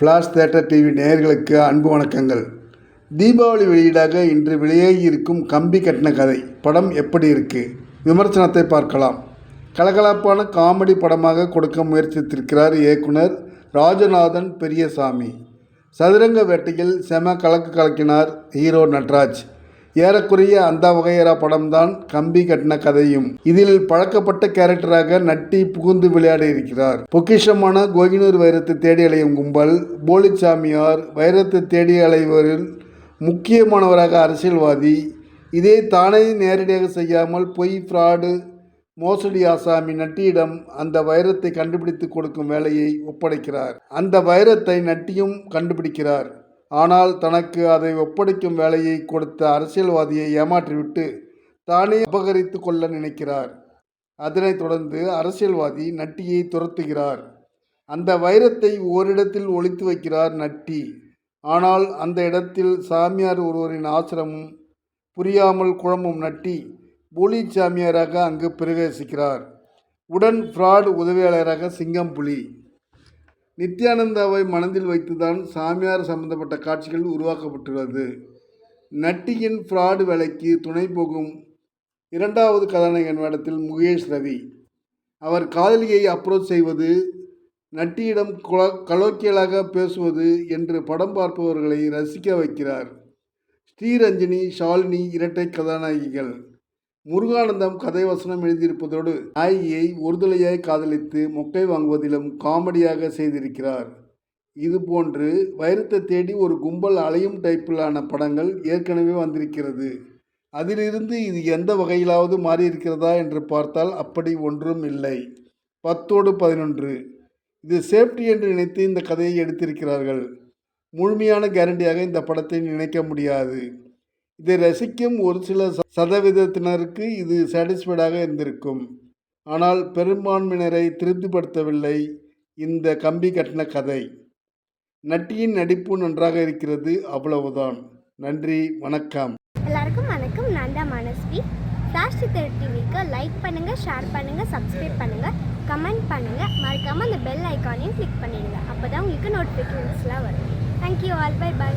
Flash theatre TV நேயர்களுக்கு அன்பு வணக்கங்கள். தீபாவளி வெளியீடாக இன்று வெளியாகி இருக்கும் கம்பி கட்டின கதை படம் எப்படி இருக்கு? விமர்சனத்தை பார்க்கலாம். கலகலப்பான காமெடி படமாக கொடுக்க முயற்சித்திருக்கிறார் இயக்குனர் ராஜநாதன் பெரியசாமி. சதுரங்க வேட்டையில் செம கலக்கு கலக்கினார் ஹீரோ நட்ராஜ். ஏறக்குறைய அந்த வகையறா படம்தான் கம்பி கட்டின கதையும். இதில் பழக்கப்பட்ட கேரக்டராக நட்டி புகுந்து விளையாடி இருக்கிறார். பொக்கிஷமான கோகினூர் வைரத்தை தேடி அலையும் கும்பல் போலிச்சாமியார் வைரத்தை தேடி அலைவரில் முக்கியமானவராக அரசியல்வாதி. இதே தானே நேரடியாக செய்யாமல் பொய் ஃப்ராடு மோசடி ஆசாமி நட்டியிடம் அந்த வைரத்தை கண்டுபிடித்து கொடுக்கும் வேலையை ஒப்படைக்கிறார். அந்த வைரத்தை நட்டியும் கண்டுபிடிக்கிறார். ஆனால் தனக்கு அதை ஒப்படைக்கும் வேலையை கொடுத்த அரசியல்வாதியை ஏமாற்றிவிட்டு தானே அபகரித்து கொள்ள நினைக்கிறார். அதனைத் தொடர்ந்து அரசியல்வாதி நட்டியை துரத்துகிறார். அந்த வைரத்தை ஓரிடத்தில் ஒழித்து வைக்கிறார் நட்டி. ஆனால் அந்த இடத்தில் சாமியார் ஒருவரின் ஆசிரமம் புரியாமல் குழம்பும் நட்டி போலி சாமியாராக அங்கு பிரவேசிக்கிறார். உடன் ஃப்ராட் உதவியாளராக சிங்கம் புலி நித்யானந்தாவை மனதில் வைத்துதான் சாமியார் சம்பந்தப்பட்ட காட்சிகள் உருவாக்கப்பட்டுள்ளது. நட்டியின் ஃப்ராடு வேலைக்கு துணை போகும் இரண்டாவது கதாநாயகன் வேடத்தில் முகேஷ் ரவி. அவர் காதலியை அப்ரோச் செய்வது நட்டியிடம் குல கலோக்கியலாக பேசுவது என்று படம் பார்ப்பவர்களை ரசிக்க வைக்கிறார். ஸ்ரீரஞ்சனி ஷாலினி இரட்டை கதாநாயகிகள். முருகானந்தம் கதை வசனம் எழுதியிருப்பதோடு நாயகியை ஒருதலையாய் காதலித்து மொக்கை வாங்குவதிலும் காமெடியாக செய்திருக்கிறார். இதுபோன்று வைரத்தை தேடி ஒரு கும்பல் அலையும் டைப்பிலான படங்கள் ஏற்கனவே வந்திருக்கிறது. அதிலிருந்து இது எந்த வகையிலாவது மாறியிருக்கிறதா என்று பார்த்தால் அப்படி ஒன்றும் இல்லை. பத்தோடு பதினொன்று. இது சேஃப்டி என்று நினைத்து இந்த கதையை எடுத்திருக்கிறார்கள். முழுமையான கேரண்டியாக இந்த படத்தை நினைக்க முடியாது. இதை ரசிக்கும் ஒரு சில சதவீதத்தினருக்கு இது சாட்டிஸ்ஃபைடாக இருந்திருக்கும். ஆனால் பெரும்பான்மையினரை திருப்திப்படுத்தவில்லை இந்த கம்பி கட்டின கதை. நட்டியின் நடிப்பு நன்றாக இருக்கிறது அவ்வளவுதான். நன்றி வணக்கம். எல்லாருக்கும் வணக்கம். நான் தான் மனஸ்வி. ஃப்ளாஷ் சித்தர் டிவிக்கு லைக் பண்ணுங்கள் ஷேர் பண்ணுங்கள் சப்ஸ்கிரைப் பண்ணுங்கள் கமெண்ட் பண்ணுங்கள் மறக்காமல் அந்த பெல் ஐக்கானையும் கிளிக் பண்ணிடுங்க. அப்போ தான் உங்களுக்கு நோட்டிஃபிகேஷன்ஸ்லாம் வரும். Thank you all by by